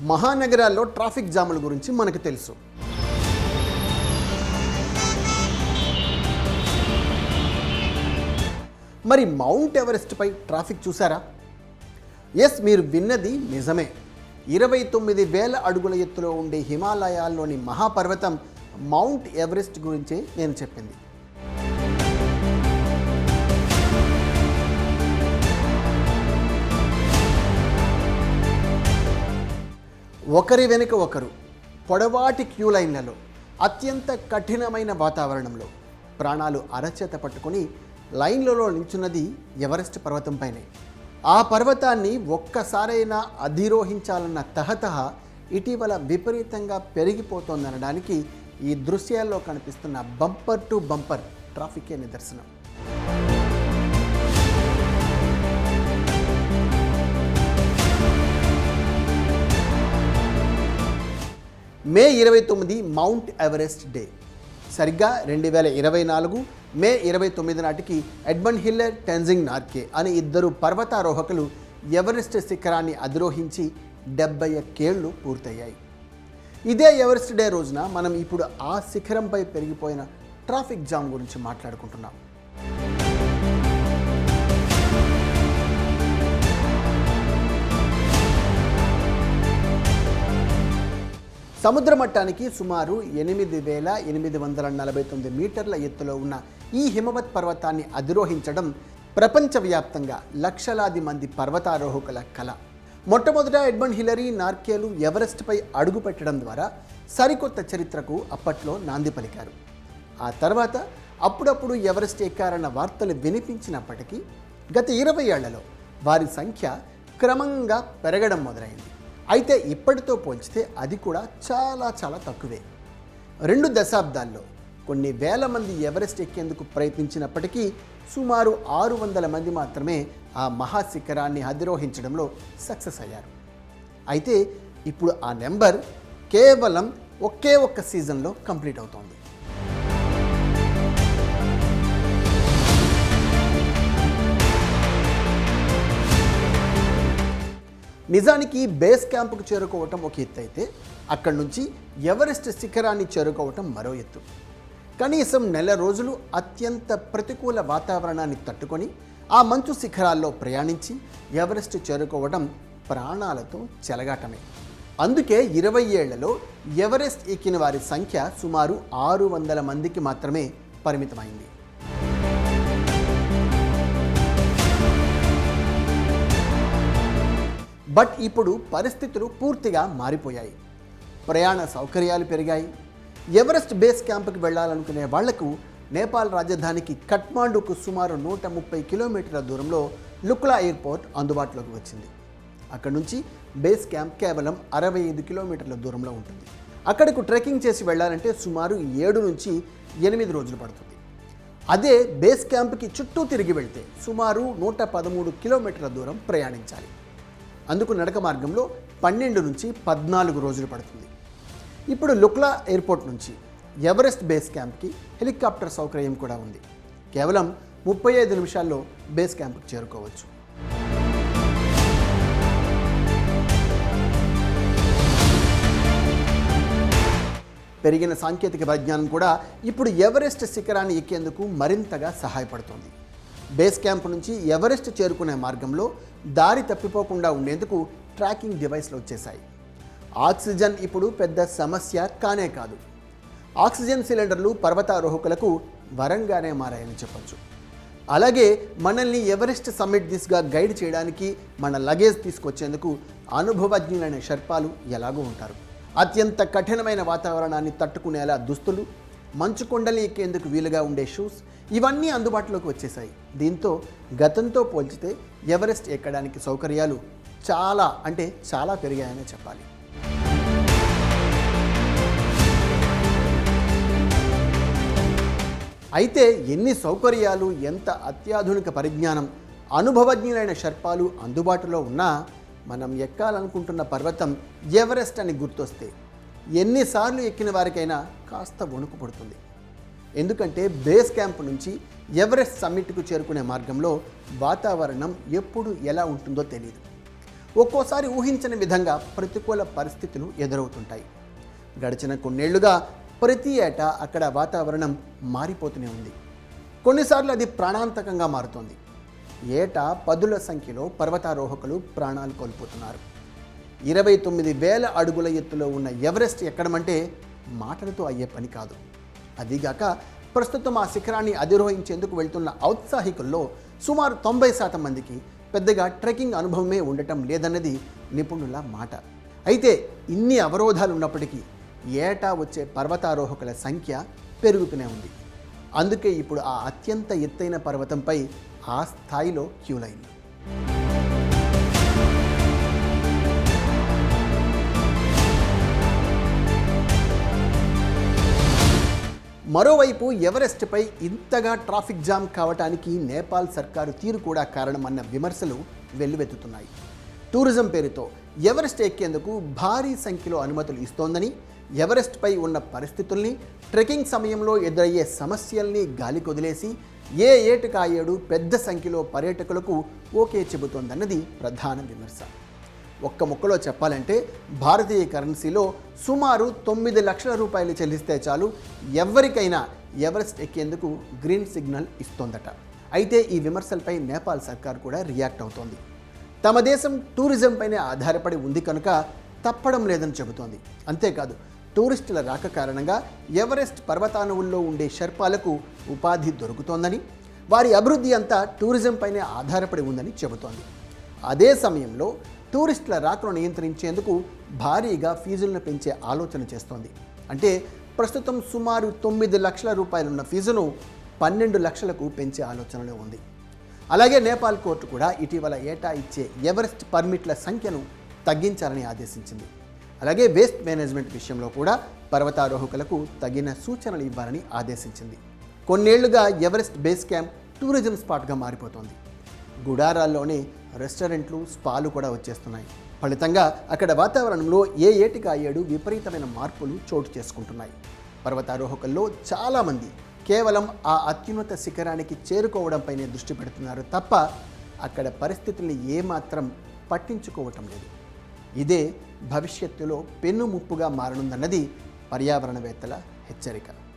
మహానగరాల్లో traffic జాముల గురించి మనకు తెలుసు. మరి మౌంట్ ఎవరెస్ట్పై ట్రాఫిక్ చూసారా ఎస్ మీరు విన్నది నిజమే. ఇరవై తొమ్మిది వేల అడుగుల ఎత్తులో ఉండే హిమాలయాల్లోని మహాపర్వతం మౌంట్ ఎవరెస్ట్ గురించే నేను చెప్పింది. ఒకరి వెనుక ఒకరు పొడవాటి క్యూ లైన్లలో అత్యంత కఠినమైన వాతావరణంలో ప్రాణాలు అరచేత పట్టుకొని లైన్లలో నిల్చున్నది ఎవరెస్ట్ పర్వతంపైనే ఆ పర్వతాన్ని ఒక్కసారైనా అధిరోహించాలన్న తహతహ ఇటీవల విపరీతంగా పెరిగిపోతోందనడానికి ఈ దృశ్యాల్లో కనిపిస్తున్న బంపర్ టు బంపర్ ట్రాఫికే నిదర్శనం. మే ఇరవై తొమ్మిది మౌంట్ ఎవరెస్ట్ డే. సరిగ్గా రెండు వేల ఇరవై నాలుగు మే ఇరవై తొమ్మిది నాటికి ఎడ్మండ్ హిల్లర్ టెన్జింగ్ నార్కే అనే ఇద్దరు పర్వతారోహకులు ఎవరెస్ట్ శిఖరాన్ని అధిరోహించి డెబ్బై ఒక్కేళ్ళు పూర్తయ్యాయి. ఇదే ఎవరెస్ట్ డే రోజున మనం ఇప్పుడు ఆ శిఖరంపై పెరిగిపోయిన ట్రాఫిక్ జామ్ గురించి మాట్లాడుకుంటున్నాం. సముద్ర మట్టానికి సుమారు ఎనిమిది వేల ఎనిమిది వందల నలభై తొమ్మిది మీటర్ల ఎత్తులో ఉన్న ఈ హిమవత్ పర్వతాన్ని అధిరోహించడం ప్రపంచవ్యాప్తంగా లక్షలాది మంది పర్వతారోహకుల కళ మొట్టమొదట ఎడ్మండ్ హిలరీ నార్కేలు ఎవరెస్ట్పై అడుగుపెట్టడం ద్వారా సరికొత్త చరిత్రకు అప్పట్లో నాంది పలికారు. ఆ తర్వాత అప్పుడప్పుడు ఎవరెస్ట్ ఎక్కారన్న వార్తలు వినిపించినప్పటికీ గత ఇరవై ఏళ్ళలో వారి సంఖ్య క్రమంగా పెరగడం మొదలైంది. అయితే ఇప్పటితో పోల్చితే అది కూడా చాలా చాలా తక్కువే. రెండు దశాబ్దాల్లో కొన్ని వేల మంది ఎవరెస్ట్ ఎక్కేందుకు ప్రయత్నించినప్పటికీ సుమారు ఆరు వందల మంది మాత్రమే ఆ మహాశిఖరాన్ని అధిరోహించడంలో సక్సెస్ అయ్యారు. అయితే ఇప్పుడు ఆ నెంబర్ కేవలం ఒకే ఒక్క సీజన్లో కంప్లీట్ అవుతోంది. నిజానికి బేస్ క్యాంపుకు చేరుకోవటం ఒక ఎత్తు అయితే అక్కడి నుంచి ఎవరెస్ట్ శిఖరాన్ని చేరుకోవటం మరో ఎత్తు. కనీసం నెల రోజులు అత్యంత ప్రతికూల వాతావరణాన్ని తట్టుకొని ఆ మంచు శిఖరాల్లో ప్రయాణించి ఎవరెస్ట్ చేరుకోవడం ప్రాణాలతో చెలగాటమే. అందుకే ఇరవై ఏళ్ళలో ఎవరెస్ట్ ఎక్కిన వారి సంఖ్య సుమారు ఆరు వందల మందికి మాత్రమే పరిమితమైంది. బట్ ఇప్పుడు పరిస్థితులు పూర్తిగా మారిపోయాయి. ప్రయాణ సౌకర్యాలు పెరిగాయి. ఎవరెస్ట్ బేస్ క్యాంప్కి వెళ్ళాలనుకునే వాళ్ళకు నేపాల్ రాజధానికి కట్మాండుకు సుమారు నూట ముప్పై కిలోమీటర్ల దూరంలో లుక్లా ఎయిర్పోర్ట్ అందుబాటులోకి వచ్చింది. అక్కడ నుంచి బేస్ క్యాంప్ కేవలం అరవై ఐదు కిలోమీటర్ల దూరంలో ఉంటుంది. అక్కడకు ట్రెక్కింగ్ చేసి వెళ్ళాలంటే సుమారు ఏడు నుంచి ఎనిమిది రోజులు పడుతుంది. అదే బేస్ క్యాంప్కి చుట్టూ తిరిగి వెళ్తే సుమారు నూట పదమూడు కిలోమీటర్ల దూరం ప్రయాణించాలి. అందుకు నడక మార్గంలో పన్నెండు నుంచి పద్నాలుగు రోజులు పడుతుంది. ఇప్పుడు లుక్లా ఎయిర్పోర్ట్ నుంచి ఎవరెస్ట్ బేస్ క్యాంప్కి హెలికాప్టర్ సౌకర్యం కూడా ఉంది. కేవలం ముప్పై ఐదు నిమిషాల్లో బేస్ క్యాంప్కి చేరుకోవచ్చు. పెరిగిన సాంకేతిక పరిజ్ఞానం కూడా ఇప్పుడు ఎవరెస్ట్ శిఖరాన్ని ఎక్కేందుకు మరింతగా సహాయపడుతుంది. బేస్ క్యాంప్ నుంచి ఎవరెస్ట్ చేరుకునే మార్గంలో దారి తప్పిపోకుండా ఉండేందుకు ట్రాకింగ్ డివైస్లు వచ్చేశాయి. ఆక్సిజన్ ఇప్పుడు పెద్ద సమస్య కానే కాదు. ఆక్సిజన్ సిలిండర్లు పర్వతారోహకులకు వరంగానే మారాయని చెప్పొచ్చు. అలాగే మనల్ని ఎవరెస్ట్ సమ్మిట్ దిశగా గైడ్ చేయడానికి మన లగేజ్ తీసుకొచ్చేందుకు అనుభవజ్ఞులైన షర్పాలు ఎలాగో ఉంటారు. అత్యంత కఠినమైన వాతావరణాన్ని తట్టుకునేలా దుస్తులు మంచు కొండల్ని ఎక్కేందుకు వీలుగా ఉండే షూస్ ఇవన్నీ అందుబాటులోకి వచ్చేసాయి దీంతో గతంతో పోల్చితే ఎవరెస్ట్ ఎక్కడానికి సౌకర్యాలు చాలా అంటే చాలా పెరిగాయనే చెప్పాలి. అయితే ఎన్ని సౌకర్యాలు ఎంత అత్యాధునిక పరిజ్ఞానం అనుభవజ్ఞులైన షర్పాలు అందుబాటులో ఉన్నా మనం ఎక్కాలనుకుంటున్న పర్వతం ఎవరెస్ట్ అని గుర్తొస్తే ఎన్నిసార్లు ఎక్కిన వారికైనా కాస్త వణుకు పడుతుంది. ఎందుకంటే బేస్ క్యాంప్ నుంచి ఎవరెస్ట్ సమ్మిట్కు చేరుకునే మార్గంలో వాతావరణం ఎప్పుడు ఎలా ఉంటుందో తెలియదు ఒక్కోసారి ఊహించని విధంగా ప్రతికూల పరిస్థితులు ఎదురవుతుంటాయి. గడిచిన కొన్నేళ్ళుగా ప్రతి ఏటా అక్కడ వాతావరణం మారిపోతూనే ఉంది. కొన్నిసార్లు అది ప్రాణాంతకంగా మారుతోంది. ఏటా పదుల సంఖ్యలో పర్వతారోహకులు ప్రాణాలు కోల్పోతున్నారు. ఇరవై తొమ్మిది వేల అడుగుల ఎత్తులో ఉన్న ఎవరెస్ట్ ఎక్కడమంటే మాటలతో అయ్యే పని కాదు. అదిగాక ప్రస్తుతం ఆ శిఖరాన్ని అధిరోహించేందుకు వెళ్తున్న ఔత్సాహికుల్లో సుమారు తొంభై శాతం మందికి పెద్దగా ట్రెక్కింగ్ అనుభవమే ఉండటం లేదన్నది నిపుణుల మాట. అయితే ఇన్ని అవరోధాలు ఉన్నప్పటికీ ఏటా వచ్చే పర్వతారోహకుల సంఖ్య పెరుగుతూనే ఉంది. అందుకే ఇప్పుడు ఆ అత్యంత ఎత్తైన పర్వతంపై ఆ స్థాయిలో క్యూలైంది మరోవైపు ఎవరెస్ట్పై ఇంతగా ట్రాఫిక్ జామ్ కావటానికి నేపాల్ సర్కారు తీరు కూడా కారణమన్న విమర్శలు వెల్లువెత్తుతున్నాయి. టూరిజం పేరుతో ఎవరెస్ట్ ఎక్కేందుకు భారీ సంఖ్యలో అనుమతులు ఇస్తోందని ఎవరెస్ట్పై ఉన్న పరిస్థితుల్ని ట్రెక్కింగ్ సమయంలో ఎదురయ్యే సమస్యల్ని గాలి కొదిలేసి ఏ ఏటుకాయేడు పెద్ద సంఖ్యలో పర్యాటకులకు ఓకే చెబుతోందన్నది ప్రధాన విమర్శ. ఒక్క ముక్కలో చెప్పాలంటే భారతీయ కరెన్సీలో సుమారు తొమ్మిది లక్షల రూపాయలు చెల్లిస్తే చాలు. ఎవరికైనా ఎవరెస్ట్ ఎక్కేందుకు గ్రీన్ సిగ్నల్ ఇస్తోందట. అయితే ఈ విమర్శలపై నేపాల్ సర్కార్ కూడా రియాక్ట్ అవుతోంది. తమ దేశం టూరిజంపైనే ఆధారపడి ఉంది కనుక తప్పడం లేదని చెబుతోంది. అంతేకాదు టూరిస్టుల రాక కారణంగా ఎవరెస్ట్ పర్వతానువుల్లో ఉండే షర్పాలకు ఉపాధి దొరుకుతోందని వారి అభివృద్ధి అంతా టూరిజంపైనే ఆధారపడి ఉందని చెబుతోంది. అదే సమయంలో టూరిస్టుల రాకను నియంత్రించేందుకు భారీగా ఫీజులను పెంచే ఆలోచన చేస్తోంది. అంటే ప్రస్తుతం సుమారు తొమ్మిది లక్షల రూపాయలున్న ఫీజును పన్నెండు లక్షలకు పెంచే ఆలోచనలో ఉంది. అలాగే నేపాల్ కోర్టు కూడా ఇటీవల ఏటా ఇచ్చే ఎవరెస్ట్ పర్మిట్ల సంఖ్యను తగ్గించాలని ఆదేశించింది. అలాగే వేస్ట్ మేనేజ్మెంట్ విషయంలో కూడా పర్వతారోహకులకు తగిన సూచనలు ఇవ్వాలని ఆదేశించింది. కొన్నేళ్ళుగా ఎవరెస్ట్ బేస్ క్యాంప్ టూరిజం స్పాట్గా మారిపోతోంది. గుడారాల్లోనే రెస్టారెంట్లు స్పాలు కూడా వచ్చేస్తున్నాయి. ఫలితంగా అక్కడ వాతావరణంలో ఏ ఏటికి ఆ విపరీతమైన మార్పులు చోటు చేసుకుంటున్నాయి. పర్వతారోహకుల్లో చాలామంది కేవలం ఆ అత్యున్నత శిఖరానికి చేరుకోవడంపైనే దృష్టి పెడుతున్నారు తప్ప అక్కడ పరిస్థితుల్ని ఏమాత్రం పట్టించుకోవటం లేదు. ఇదే భవిష్యత్తులో పెన్ను ముప్పుగా మారనుందన్నది పర్యావరణవేత్తల హెచ్చరిక.